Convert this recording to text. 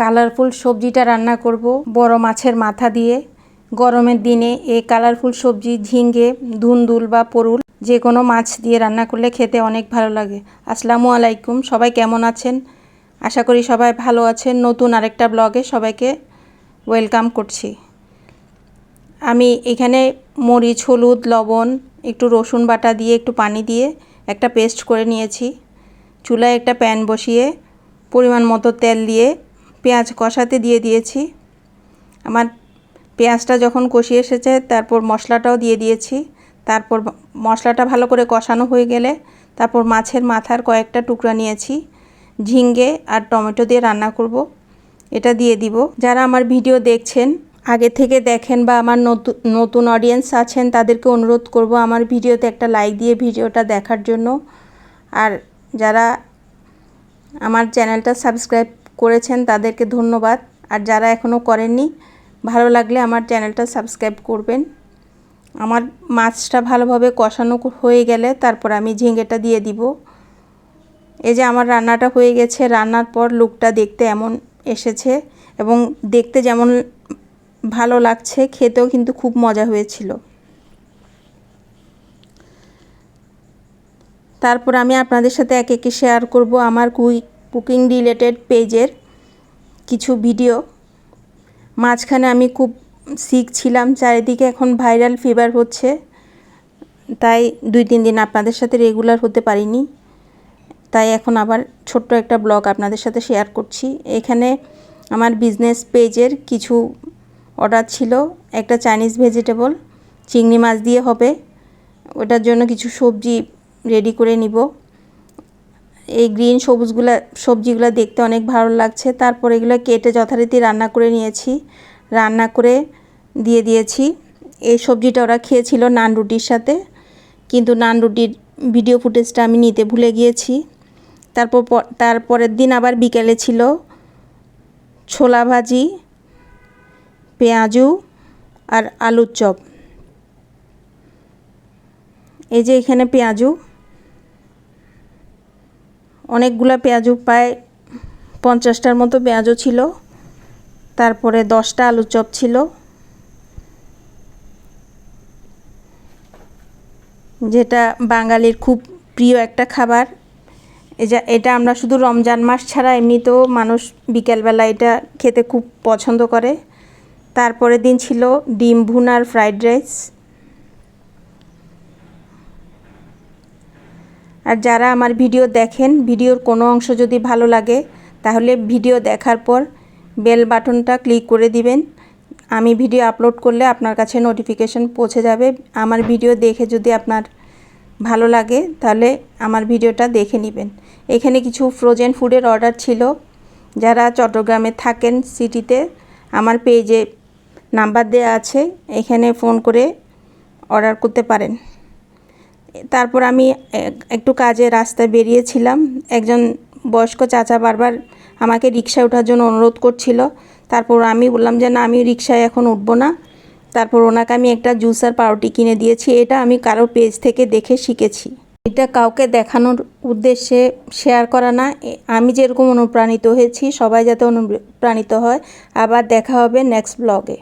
Colourful সবজিটা রান্না করব বড় মাছের মাথা দিয়ে। গরমের দিনে এই কালারফুল সবজি ঝিঙ্গে ধুন্দুল বা পরুল যে কোনো মাছ দিয়ে রান্না করলে খেতে অনেক ভালো লাগে। আসসালামু আলাইকুম, সবাই কেমন আছেন? আশা করি সবাই ভালো আছেন। নতুন আরেকটা ব্লগে সবাইকে ওয়েলকাম করছি। আমি এখানে মরিচ, হলুদ, লবণ, একটু রসুন বাটা দিয়ে, একটু পানি দিয়ে একটা পেস্ট করে নিয়েছি। চুলায় একটা প্যান বসিয়ে পরিমাণ মতো তেল দিয়ে পেঁয়াজ কষাতে দিয়ে দিয়েছি। আমার পেঁয়াজটা যখন কষিয়ে এসেছে, তারপর মশলাটাও দিয়ে দিয়েছি। তারপর মশলাটা ভালো করে কষানো হয়ে গেলে, তারপর মাছের মাথার কয়েকটা টুকরা নিয়েছি। ঝিঙ্গে আর টমেটো দিয়ে রান্না করব। এটা দিয়ে দিব। যারা আমার ভিডিও দেখছেন, আগে থেকে দেখেন বা আমার নতুন নতুন অডিয়েন্স আছেন, তাদেরকে অনুরোধ করব আমার ভিডিওতে একটা লাইক দিয়ে ভিডিওটা দেখার জন্য। আর যারা আমার চ্যানেলটা সাবস্ক্রাইব করেছেন তাদেরকে ধন্যবাদ। আর যারা এখনও করেননি, ভালো লাগলে আমার চ্যানেলটা সাবস্ক্রাইব করবেন। আমার মাছটা ভালোভাবে কষানো হয়ে গেলে তারপর আমি ঝিঙ্গেটা দিয়ে দিব। এই যে আমার রান্নাটা হয়ে গেছে, রান্নার পর লুকটা দেখতে এমন এসেছে এবং দেখতে যেমন ভালো লাগছে, খেতেও কিন্তু খুব মজা হয়েছিল। তারপর আমি আপনাদের সাথে এক একে শেয়ার করব। আমার কুইক কুকিং রিলেটেড পেজের কিছু ভিডিও। মাঝখানে আমি খুব সিক ছিলাম, চারিদিকে এখন ভাইরাল ফিভার হচ্ছে। তাই দুই, তিন দিন আপনাদের সাথে রেগুলার হতে পারিনি। তাই এখন আবার ছোট্ট একটা ব্লগ আপনাদের সাথে শেয়ার করছি। এখানে আমার বিজনেস পেজের কিছু অর্ডার ছিল। একটা চাইনিজ ভেজিটেবল চিংড়ি মাছ দিয়ে হবে। ওটার জন্য কিছু সবজি রেডি করে নিব। এই গ্রিন সবুজগুলা, সবজিগুলো দেখতে অনেক ভালো লাগছে। তারপর এগুলো কেটে যথারীতি রান্না করে নিয়েছি। রান্না করে দিয়ে দিয়েছি। এই সবজিটা ওরা খেয়েছিল নান রুটির সাথে। কিন্তু নান রুটির ভিডিও ফুটেজটা আমি নিতে ভুলে গিয়েছি। তারপর তারপরের দিন আবার বিকেলে ছিল ছোলা ভাজি, পেঁয়াজু আর আলুর চপ। এই যে এখানে পেঁয়াজু। অনেকগুলো পেঁয়াজু প্রায় পঞ্চাশটার মতো পেঁয়াজও ছিল। তারপরে দশটা আলুর চপ ছিল। যেটা বাঙালির খুব প্রিয় একটা খাবার। এটা এটা আমরা শুধু রমজান মাস ছাড়া এমনিতেও মানুষ বিকেলবেলা এটা খেতে খুব পছন্দ করে। তারপরের দিন ছিল ডিম ভুনার ফ্রাইড রাইস। আর যারা আমার ভিডিও দেখেন, ভিডিওর কোনো অংশ যদি ভালো লাগে, তাহলে ভিডিও দেখার পর বেল বাটনটা ক্লিক করে দিবেন। আমি ভিডিও আপলোড করলে আপনার কাছে নোটিফিকেশন পৌঁছে যাবে। আমার ভিডিও দেখে যদি আপনার ভালো লাগে, তাহলে আমার ভিডিওটা দেখে নেবেন। এখানে কিছু ফ্রোজেন ফুডের অর্ডার ছিল। যারা চট্টগ্রামে থাকেন সিটিতে আমার পেজে নাম্বার দেওয়া আছে। এখানে ফোন করে অর্ডার করতে পারেন। তারপর আমি একটু কাজে রাস্তায় বেরিয়েছিলাম। একজন বয়স্ক চাচা বারবার আমাকে রিক্সায় ওঠার জন্য অনুরোধ করছিল। তারপর আমি বললাম যে, না, আমি রিক্সায় এখন উঠবো না। তারপর ওনাকে আমি একটা জুস আর পাউরুটি কিনে দিয়েছি। এটা আমি কারও পেজ থেকে দেখে শিখেছি। এটা কাউকে দেখানোর উদ্দেশ্যে শেয়ার করা না। আমি যেরকম অনুপ্রাণিত হয়েছি, সবাই যাতে অনুপ্রাণিত হয়। আবার দেখা হবে নেক্সট ব্লগে